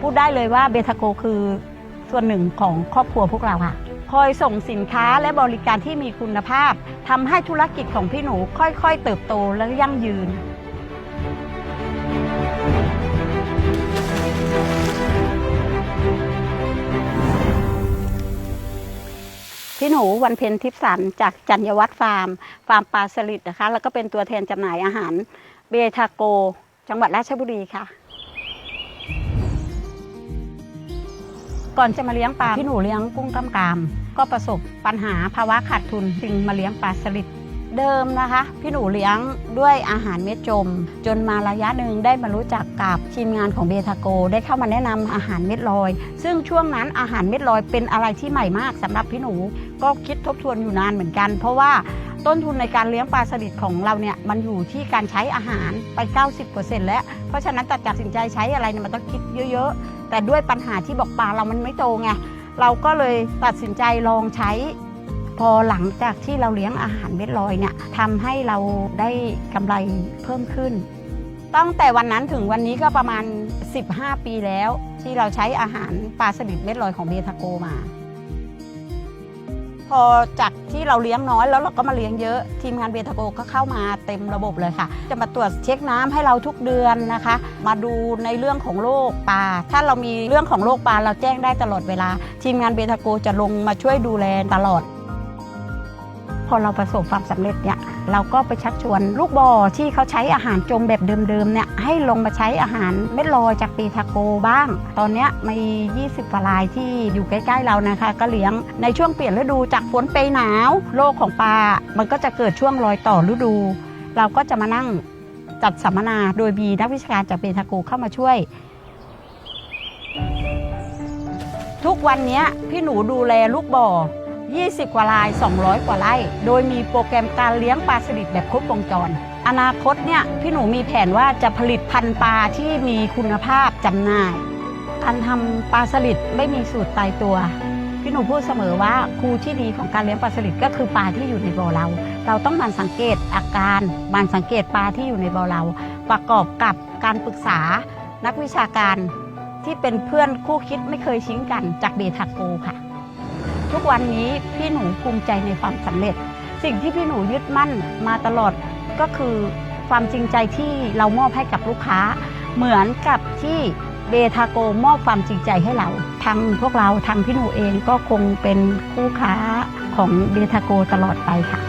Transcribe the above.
พูดได้เลยว่าเบทาโกคือส่วนหนึ่งของครอบครัวพวกเราค่ะ คอยส่งสินค้าและบริการที่มีคุณภาพทำให้ธุรกิจของพี่หนูค่อยๆ เติบโตและยั่งยืนพี่หนูวันเพ็ญทิพย์สันจากจัญญวัฒน์ฟาร์ม ฟาร์มปลาสลิดนะคะ แล้วก็เป็นตัวแทนจำหน่ายอาหารเบทาโก จังหวัดราชบุรีค่ะ ก่อนจะมาเลี้ยงปลาพี่หนูเลี้ยงกุ้งกล้ามกราม ก็ประสบปัญหาภาวะขาดทุนจึงมาเลี้ยงปลาสลิดเดิมนะคะ พี่หนูเลี้ยงด้วยอาหารเม็ดจม จนมาระยะหนึ่งได้มารู้จักกับทีมงานของเบทาโก ได้เข้ามาแนะนำอาหารเม็ดลอย ซึ่งช่วงนั้นอาหารเม็ดลอยเป็นอะไรที่ใหม่มากสำหรับพี่หนูก็คิดทบทวนอยู่นานเหมือนกัน เพราะว่าต้นทุนในการเลี้ยงปลาสลิดของเราเนี่ยมันอยู่ที่การใช้อาหารไป 90%แล้ว เพราะฉะนั้นตัดสินใจใช้อะไรเนี่ยมันต้องคิดเยอะๆ แต่ด้วยปัญหาที่บอกปลาเรามันไม่โตไงเราก็เลยตัดสินใจลองใช้ พอหลังจากที่เราเลี้ยงอาหารเม็ดลอยเนี่ยทำให้เราได้กำไรเพิ่มขึ้น ตั้งแต่วันนั้นถึงวันนี้ก็ประมาณ 15 ปีแล้ว ที่เราใช้อาหารปลาสลิดเม็ดลอยของเบทาโกมา พอจากที่เราเลี้ยงน้อยแล้วเราก็มาเลี้ยงเยอะ ทีมงานเบทาโกก็เข้ามาเต็มระบบเลยค่ะ จะมาตรวจเช็คน้ำให้เราทุกเดือนนะคะ มาดูในเรื่องของโรคปลาถ้าเรามีเรื่องของโรคปลาเราแจ้งได้ตลอดเวลา ทีมงานเบทาโกจะลงมาช่วยดูแลตลอด พอเราประสบความสำเร็จเนี่ยเราก็ไปชักชวนลูกบอที่เขาใช้อาหารจมแบบเดิมๆเนี่ยให้ลงมาใช้อาหารเม็ดลอยจากปีทาโกบ้าง ตอนเนี้ยมี 20กว่ารายที่อยู่ใกล้ๆเรานะคะ ก็เลี้ยงในช่วงเปลี่ยนฤดูจากฝนไปหนาวโรคของปลา มันก็จะเกิดช่วงรอยต่อฤดู เราก็จะมานั่งจัดสัมมนาโดยมีนักวิชาการจากเบทาโกเข้ามาช่วย ทุกวันนี้พี่หนูดูแลลูกบ่อ 20 กว่าลาย 200 กว่าไร่ โดยมีโปรแกรมการเลี้ยงปลาสลิดแบบครบวงจร อนาคตเนี่ยพี่หนูมีแผนว่าจะผลิตพันธุ์ปลาที่มีคุณภาพจำหน่าย การทำปลาสลิดไม่มีสูตรตายตัว พี่หนูพูดเสมอว่าครูที่ดีของการเลี้ยงปลาสลิดก็คือปลาที่อยู่ในบ่อเรา เราต้องมันสังเกตอาการมันสังเกตปลาที่อยู่ในบ่อเรา ประกอบกับการปรึกษานักวิชาการที่เป็นเพื่อนคู่คิดไม่เคยทิ้งกันจากเบทาโกค่ะ ทุกวันนี้พี่หนูภูมิใจในความสำเร็จ สิ่งที่พี่หนูยึดมั่นมาตลอดก็คือความจริงใจที่เรามอบให้กับลูกค้า เหมือนกับที่เบทาโกมอบความจริงใจให้เราทางพวกเราทางพี่หนูเองก็คงเป็นคู่ค้าของเบทาโกตลอดไปค่ะ